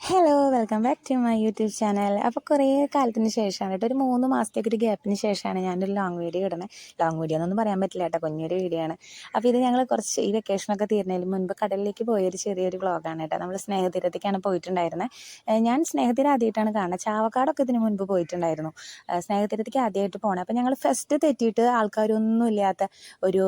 Hello welcome back to my YouTube channel അപ്പോൾ കുറേ കാലത്തിന് ശേഷമാണ് കേട്ടോ ഒരു മൂന്ന് മാസത്തേക്ക് ഒരു ഗ്യാപ്പിന് ശേഷമാണ് ഞാനൊരു ലോങ് വീഡിയോ ഇടുന്നത് ലോങ് വീഡിയോ എന്നൊന്നും പറയാൻ പറ്റില്ല കേട്ടോ കുഞ്ഞൊരു വീഡിയോ ആണ്. അപ്പോൾ ഇത് ഞങ്ങൾ കുറച്ച് ഈ വെക്കേഷനൊക്കെ തീരുന്നതിന് മുൻപ് കടലിലേക്ക് പോയൊരു ചെറിയൊരു വ്ളോഗാണ് കേട്ടോ. നമ്മൾ സ്നേഹതീരത്തേക്കാണ് പോയിട്ടുണ്ടായിരുന്നത് ഞാൻ സ്നേഹതീരം ആദ്യമായിട്ടാണ് കാണുന്നത് ചാവക്കാടൊക്കെ ഇതിന് മുൻപ് പോയിട്ടുണ്ടായിരുന്നു. സ്നേഹതീരത്തേക്ക് ആദ്യമായിട്ട് പോകണം അപ്പോൾ ഞങ്ങൾ ഫസ്റ്റ് തെറ്റിയിട്ട് ആൾക്കാരൊന്നും ഇല്ലാത്ത ഒരു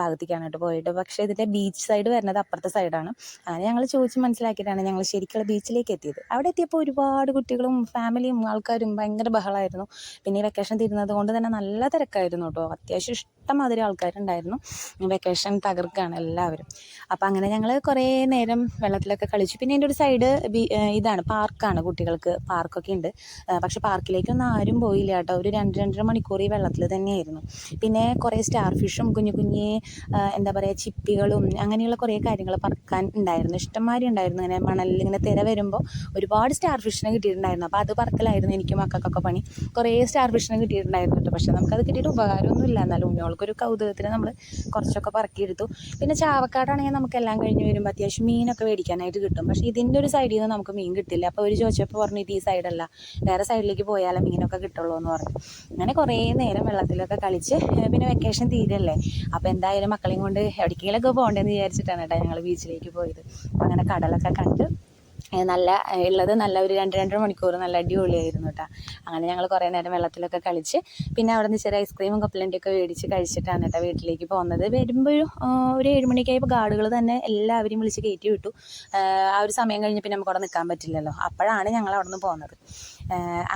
ഭാഗത്തേക്കാണ് കേട്ടോ പോയിട്ട് പക്ഷേ ഇതിന്റെ ബീച്ച് സൈഡ് വരുന്നത് അപ്പുറത്തെ സൈഡാണ് അങ്ങനെ ഞങ്ങൾ ചോദിച്ച് മനസ്സിലാക്കിയിട്ടാണ് ഞങ്ങൾ ശരിക്കുള്ള ബീച്ചിലേക്ക് എത്തിയത്. അവിടെ എത്തിയപ്പോൾ ഒരുപാട് കുട്ടികളും ഫാമിലിയും ആൾക്കാരും ഭയങ്കര ബഹളമായിരുന്നു പിന്നെ ഈ വെക്കേഷൻ തീരുന്നത് കൊണ്ട് തന്നെ നല്ല തിരക്കായിരുന്നു കേട്ടോ. അത്യാവശ്യം ഇഷ്ടംമാതിരി ആൾക്കാരുണ്ടായിരുന്നു. വെക്കേഷൻ തകർക്കുകയാണ് എല്ലാവരും. അപ്പോൾ അങ്ങനെ ഞങ്ങൾ കുറേ നേരം വെള്ളത്തിലൊക്കെ കളിച്ചു. പിന്നെ എന്റെ ഒരു സൈഡ് ഇതാണ് പാർക്കാണ് കുട്ടികൾക്ക് പാർക്കൊക്കെ ഉണ്ട് പക്ഷെ പാർക്കിലേക്കൊന്നും ആരും പോയില്ല കേട്ടോ ഒരു രണ്ട് രണ്ടര മണിക്കൂർ ഈ വെള്ളത്തിൽ തന്നെയായിരുന്നു. പിന്നെ കുറേ സ്റ്റാർ ഫിഷും കുഞ്ഞു കുഞ്ഞി എന്താ പറയുക ചിപ്പികളും അങ്ങനെയുള്ള കുറേ കാര്യങ്ങൾ പറക്കാൻ ഉണ്ടായിരുന്നു ഇഷ്ടംമാതിരി ഉണ്ടായിരുന്നു ഇങ്ങനെ മണലിൽ ഇങ്ങനെ തിര വരുമ്പോൾ ഒരുപാട് സ്റ്റാർ ഫിഷിനെ കിട്ടിയിട്ടുണ്ടായിരുന്നു. അപ്പോൾ അത് പറക്കലായിരുന്നു എനിക്ക് മക്കൾക്കൊക്കെ പണി. കുറേ സ്റ്റാർ ഫിഷിനെ കിട്ടിയിട്ടുണ്ടായിരുന്നു കേട്ടോ പക്ഷേ നമുക്കത് കിട്ടിയിട്ട് ഉപകാരമൊന്നും ഇല്ല എന്നാലും ഉണ്ണികൾക്കൊരു കൗതുകത്തിന് നമ്മൾ കുറച്ചൊക്കെ പറക്കിയെടുത്തു. പിന്നെ ചാവക്കാടാണെങ്കിൽ നമുക്ക് എല്ലാം കഴിഞ്ഞ് വരുമ്പോൾ അത്യാവശ്യം മീനൊക്കെ മേടിക്കാനായിട്ട് കിട്ടും. പക്ഷേ ഇതിന്റെ ഒരു സൈഡിൽ നിന്ന് നമുക്ക് മീൻ കിട്ടില്ല. അപ്പോൾ ഒരു ചോദിച്ചപ്പോൾ പറഞ്ഞു ഇത് ഈ സൈഡല്ല വേറെ സൈഡിലേക്ക് പോയാലേ മീനൊക്കെ കിട്ടുള്ളൂ എന്ന് പറഞ്ഞു. അങ്ങനെ കുറേ നേരം വെള്ളത്തിലൊക്കെ കളിച്ച് പിന്നെ വെക്കേഷൻ തീരല്ലേ. അപ്പോൾ എന്തായാലും മക്കളെയും കൊണ്ട് എവിടേക്കെങ്കിലൊക്കെ പോകണ്ടെന്ന് വിചാരിച്ചിട്ടാണ് കേട്ടോ ഞങ്ങൾ ബീച്ചിലേക്ക് പോയത്. അങ്ങനെ കടലൊക്കെ കണ്ട് നല്ല ഉള്ളത് നല്ല ഒരു രണ്ട് രണ്ടര മണിക്കൂർ നല്ല അടിപൊളിയായിരുന്നു കേട്ടോ അങ്ങനെ ഞങ്ങൾ കുറേ നേരം വെള്ളത്തിലൊക്കെ കളിച്ച് പിന്നെ അവിടെ നിന്ന് ചെറിയ ഐസ്ക്രീമും കപ്പലണ്ടിയൊക്കെ മേടിച്ച് കഴിച്ചിട്ടാണ് കേട്ടോ വീട്ടിലേക്ക് പോകുന്നത് വരുമ്പോഴും ഒരു ഏഴ് മണിയൊക്കെ ഗാർഡുകൾ തന്നെ എല്ലാവരെയും വിളിച്ച് കയറ്റി വിട്ടു. ആ ഒരു സമയം കഴിഞ്ഞ് പിന്നെ നമുക്ക് അവിടെ നിൽക്കാൻ പറ്റില്ലല്ലോ. അപ്പോഴാണ് ഞങ്ങൾ അവിടെ നിന്ന് പോകുന്നത്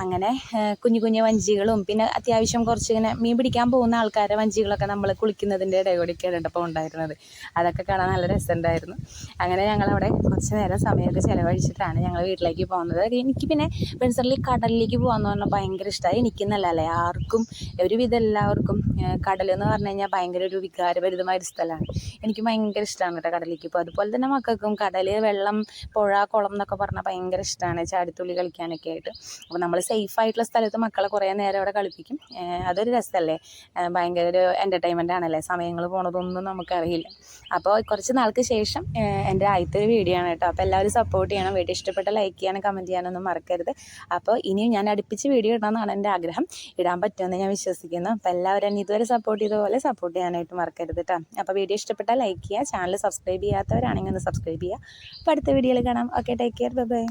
അങ്ങനെ കുഞ്ഞു കുഞ്ഞു വഞ്ചികളും പിന്നെ അത്യാവശ്യം കുറച്ച് ഇങ്ങനെ മീൻ പിടിക്കാൻ പോകുന്ന ആൾക്കാരെ വഞ്ചികളൊക്കെ നമ്മൾ കുളിക്കുന്നതിന്റെ ഇടയിലൂടെയൊക്കെയാണ് കേട്ടോ ഉണ്ടായിരുന്നത്. അതൊക്കെ കാണാൻ നല്ല രസമുണ്ടായിരുന്നു. അങ്ങനെ ഞങ്ങളവിടെ കുറച്ച് നേരം സമയമൊക്കെ ചിലവഴിച്ചിട്ടാണ് ഞങ്ങൾ വീട്ടിലേക്ക് പോകുന്നത്. എനിക്ക് പിന്നെ പേഴ്സണലി കടലിലേക്ക് പോകാമെന്ന് പറഞ്ഞാൽ ഭയങ്കര ഇഷ്ടമായി എനിക്കെന്നല്ല അല്ലേ? ആർക്കും ഒരുവിധം എല്ലാവർക്കും കടലെന്ന് പറഞ്ഞു കഴിഞ്ഞാൽ ഭയങ്കര ഒരു വികാരഭരിതമായ ഒരു സ്ഥലമാണ് എനിക്ക് ഭയങ്കര ഇഷ്ടമാണ് കേട്ടോ കടലിലേക്ക് പോകും അതുപോലെ തന്നെ മക്കൾക്കും കടൽ വെള്ളം പുഴ കുളം എന്നൊക്കെ പറഞ്ഞാൽ ഭയങ്കര ഇഷ്ടമാണ് ചാടിത്തുള്ളി കളിക്കാനൊക്കെ ആയിട്ട്. അപ്പോൾ നമ്മൾ സേഫ് ആയിട്ടുള്ള സ്ഥലത്ത് മക്കളെ കുറേ നേരം അവിടെ കളിപ്പിക്കും. അതൊരു രസമല്ലേ ഭയങ്കര ഒരു എന്റർടൈൻമെന്റ് ആണല്ലേ? സമയങ്ങൾ പോണതൊന്നും നമുക്കറിയില്ല. അപ്പോൾ കുറച്ച് നാൾക്ക് ശേഷം എന്റെ ആദ്യത്തെ ഒരു വീഡിയോ ആണ് കേട്ടോ. അപ്പോൾ എല്ലാവരും സപ്പോർട്ട് ചെയ്യണം. വീഡിയോ ഇഷ്ടപ്പെട്ട ലൈക്ക് ചെയ്യാനും കമന്റ് ചെയ്യാനൊന്നും മറക്കരുത്. അപ്പോൾ ഇനിയും ഞാൻ അടുപ്പിച്ച് വീഡിയോ ഇടണമെന്നാണ് എന്റെ ആഗ്രഹം. ഇടാൻ പറ്റുമെന്ന് ഞാൻ വിശ്വസിക്കുന്നു. അപ്പോൾ എല്ലാവരും ഇതുവരെ സപ്പോർട്ട് ചെയ്ത പോലെ സപ്പോർട്ട് ചെയ്യാനായിട്ട് മറക്കരുത് കേട്ടോ അപ്പോൾ വീഡിയോ ഇഷ്ടപ്പെട്ടാൽ ലൈക്ക് ചെയ്യുക. ചാനൽ സബ്സ്ക്രൈബ് ചെയ്യാത്തവരാണെങ്കിൽ ഒന്ന് സബ്സ്ക്രൈബ് ചെയ്യുക. അപ്പോൾ അടുത്ത വീഡിയോയിൽ കാണാം. Okay take care bye bye